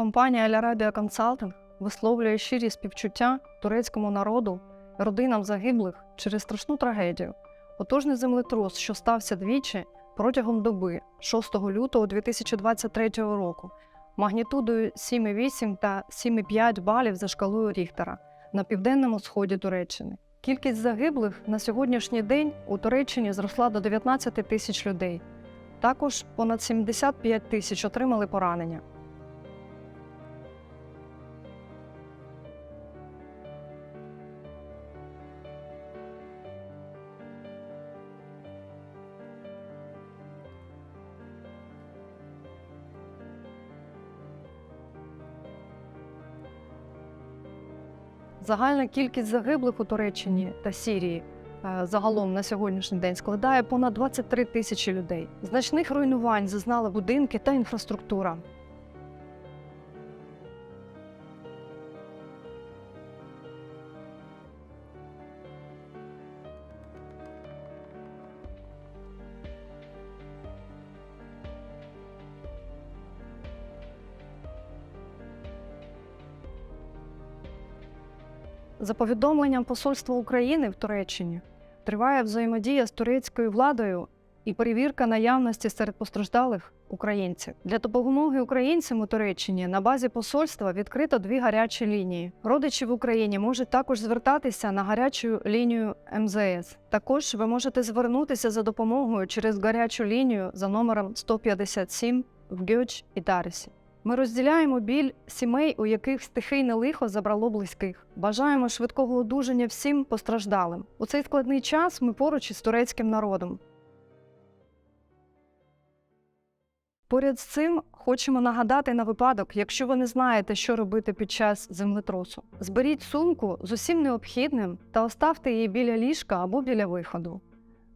Компанія Arabia Consulting висловлює щирі співчуття турецькому народу, родинам загиблих через страшну трагедію. Потужний землетрус, що стався двічі протягом доби 6 лютого 2023 року, магнітудою 7,8 та 7,5 балів за шкалою Ріхтера на південному сході Туреччини. Кількість загиблих на сьогоднішній день у Туреччині зросла до 19 тисяч людей. Також понад 75 тисяч отримали поранення. Загальна кількість загиблих у Туреччині та Сірії е, загалом на сьогоднішній день складає понад 23 тисячі людей. Значних руйнувань зазнали будинки та інфраструктура. За повідомленням Посольства України в Туреччині триває взаємодія з турецькою владою і перевірка наявності серед постраждалих українців. Для допомоги українцям у Туреччині на базі посольства відкрито дві гарячі лінії. Родичі в Україні можуть також звертатися на гарячу лінію МЗС. Також ви можете звернутися за допомогою через гарячу лінію за номером 157 в Гьоч і Тарісі. Ми розділяємо біль сімей, у яких стихійне лихо забрало близьких. Бажаємо швидкого одужання всім постраждалим. У цей складний час ми поруч із турецьким народом. Поряд з цим хочемо нагадати на випадок, якщо ви не знаєте, що робити під час землетрусу. Зберіть сумку з усім необхідним та оставте її біля ліжка або біля виходу.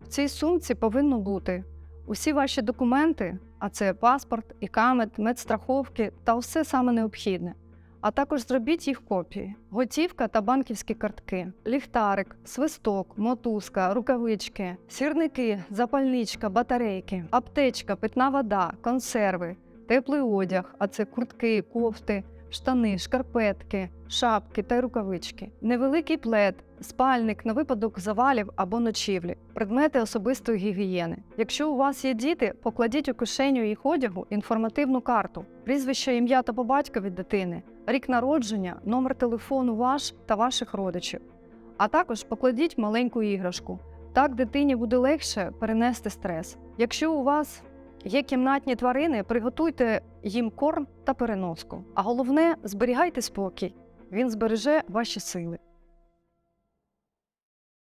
В цій сумці повинно бути усі ваші документи, а це паспорт, ікамет, медстраховки та все саме необхідне. А також зробіть їх копії: готівка та банківські картки, ліхтарик, свисток, мотузка, рукавички, сірники, запальничка, батарейки, аптечка, питна вода, консерви, теплий одяг, а це куртки, кофти, штани, шкарпетки, шапки та рукавички, невеликий плед, спальник на випадок завалів або ночівлі, предмети особистої гігієни. Якщо у вас є діти, покладіть у кишеню їх одягу інформативну карту, прізвище, ім'я та по батькові дитини, рік народження, номер телефону ваш та ваших родичів. А також покладіть маленьку іграшку. Так дитині буде легше перенести стрес. Якщо у вас є кімнатні тварини, приготуйте їм корм та переноску. А головне зберігайте спокій. Він збереже ваші сили.